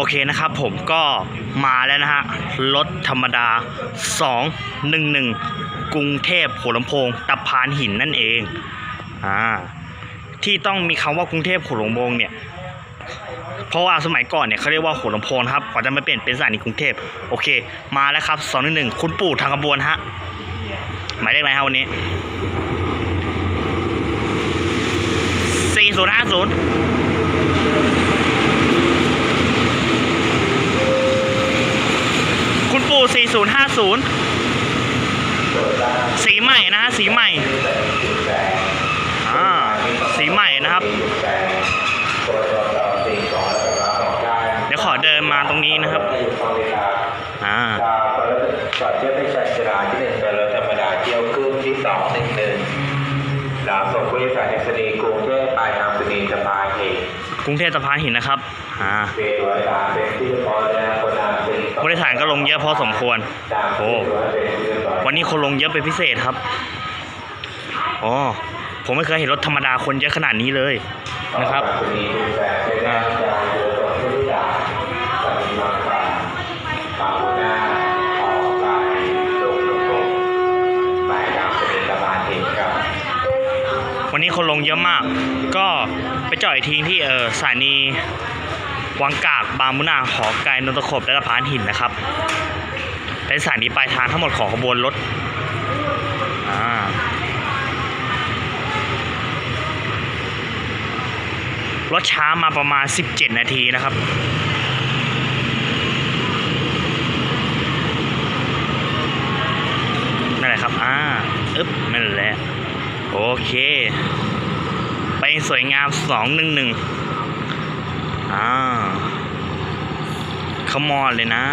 โอเคนะครับผมก็มาแล้วนะฮะรถธรรมดา 211 กรุงเทพหัวลำโพงตะพานหินนั่นเองอ่าที่ต้องมีคำว่ากรุงเทพหัวลำโพงเนี่ยเพราะว่าสมัยก่อนเนี่ยเขาเรียกว่าหัวลำโพงครับก่อนจะมาเปลี่ยนเป็นสถานีกรุงเทพโอเค มาแล้วครับ 211 คุณปู่ทางขบวนฮะหมายเลขอะไรฮะวันนี้ 4050 คุณปู่ 4050 สีใหม่นะฮะสีใหม่อ่าสีใหม่นะครับ เดี๋ยวขอเดินมาตรงนี้นะครับอ่าก่อนเที่ยวไปชันชราที่หนึ่งเป็นรถธรรมดาเที่ยวครึ่งที่สองหนึ่งหนึ่งหลังส่งผู้โดยสารในสนีย์กรุงเทพปลายทางสนีย์สะพานเหตุ กรุงเทพสะพานหินนะครับอ่าบริษัทก็ลงเยอะพอสมควรโอ้วันนี้คนลงเยอะเป็นพิเศษครับอ๋อผมไม่เคยเห็นรถธรรมดาคนเยอะขนาดนี้เลยนะครับวันนี้คนลงเยอะมาก ก็ ไปจ่อดอีกทีที่เออสถานีวังกากบางมุนาหอไกลนนทขบและสะพานหินนะครับ เป็นสถานีปลายทางทั้งหมดของขบวนรถอ่ารถช้ามาประมาณ 17 นาทีนะครับนั่นแหละครับ อ่า อึ๊บนั่นแหละ โอเค สวยงามสองหนึ่งหนึ่งอ่าขมอนเลยนะ